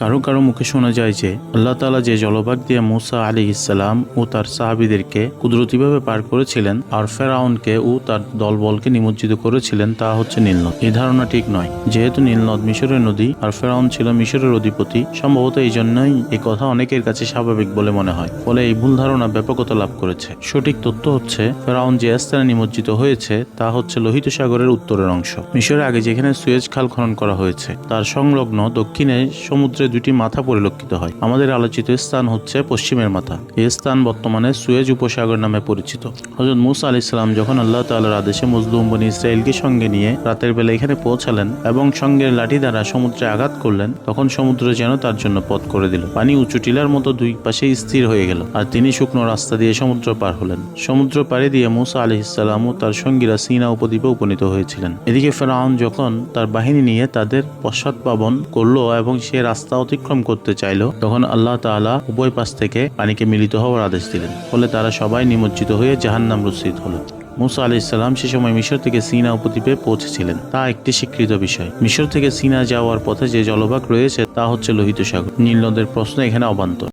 কারও কারও মুখে শোনা যায় যে আল্লাহ তাআলা যে জলভাগ দিয়ে মুসা আলী ইসলাম ও তার সাহাবিদেরকে কুদরতিভাবে পার করেছিলেন আর ফেরাউনকে ও তার দলবলকে নিমজ্জিত করেছিলেন, তা হচ্ছে নীলনদ এই ধারণা ঠিক নয়। যেহেতু নীলনদ মিশরের নদী আর ফেরাউন ছিল মিশরের অধিপতি, সম্ভবত এই জন্যই এই কথা অনেকের কাছে স্বাভাবিক বলে মনে হয়। ফলে এই ভুল ধারণা ব্যাপকতা লাভ করেছে। সঠিক তথ্য হচ্ছে, ফেরাউন যে স্থানে নিমজ্জিত হয়েছে, তা হচ্ছে লোহিত সাগরের উত্তরের অংশ। মিশরের আগে যেখানে সুয়েজ খাল খনন করা হয়েছে, তার সংলগ্ন দক্ষিণে সমুদ্রে দুটি মাথা পরিলক্ষিত হয়। আমাদের আলোচিত স্থান হচ্ছে পশ্চিমের মাথা। এই স্থান বর্তমানে সুয়েজ উপসাগর নামে পরিচিত। হজরত মুসা আলি ইসলাম যখন আল্লাহ তাল্লাহর আদেশে মজলুম বনি ইসরায়েলকে সঙ্গে নিয়ে রাতের বেলা এখানে পৌঁছালেন এবং সঙ্গে লাঠি দ্বারা সমুদ্রে আঘাত করলেন, তখন সমুদ্র যেন তার জন্য পথ করে দিল। পানি উঁচু টিলার মতো দুই পাশে স্থির হয়ে গেল আর তিনি শুকনো রাস্তা দিয়ে সমুদ্র পার হলেন। সমুদ্র পাড়ে দিয়ে মুসা আলি ইসলাম ও তার সঙ্গীরা সিনা উপদ্বীপে উপনীত হয়েছিলেন। এদিকে ফেরাউন যখন তার বাহিনী নিয়ে তাদের পশ্চাৎপাবন করল এবং সে রাস্তা অতিক্রম করতে চাইল, তখন আল্লাহ তালা উভয় পাশ থেকে পানিকে মিলিত হওয়ার আদেশ দিলেন। ফলে তারা সবাই নিমজ্জিত হয়ে জাহান্নাম রুসিদ হলো। মুসা আলি ইসলাম সে সময় মিশর থেকে সিনা উপদ্বীপে পৌঁছেছিলেন। তা একটি স্বীকৃত বিষয়। মিশর থেকে সিনা যাওয়ার পথে যে জলভাগ রয়েছে, তা হচ্ছে লোহিত সাগর। নীল নদের প্রশ্ন এখানে অবান্তর।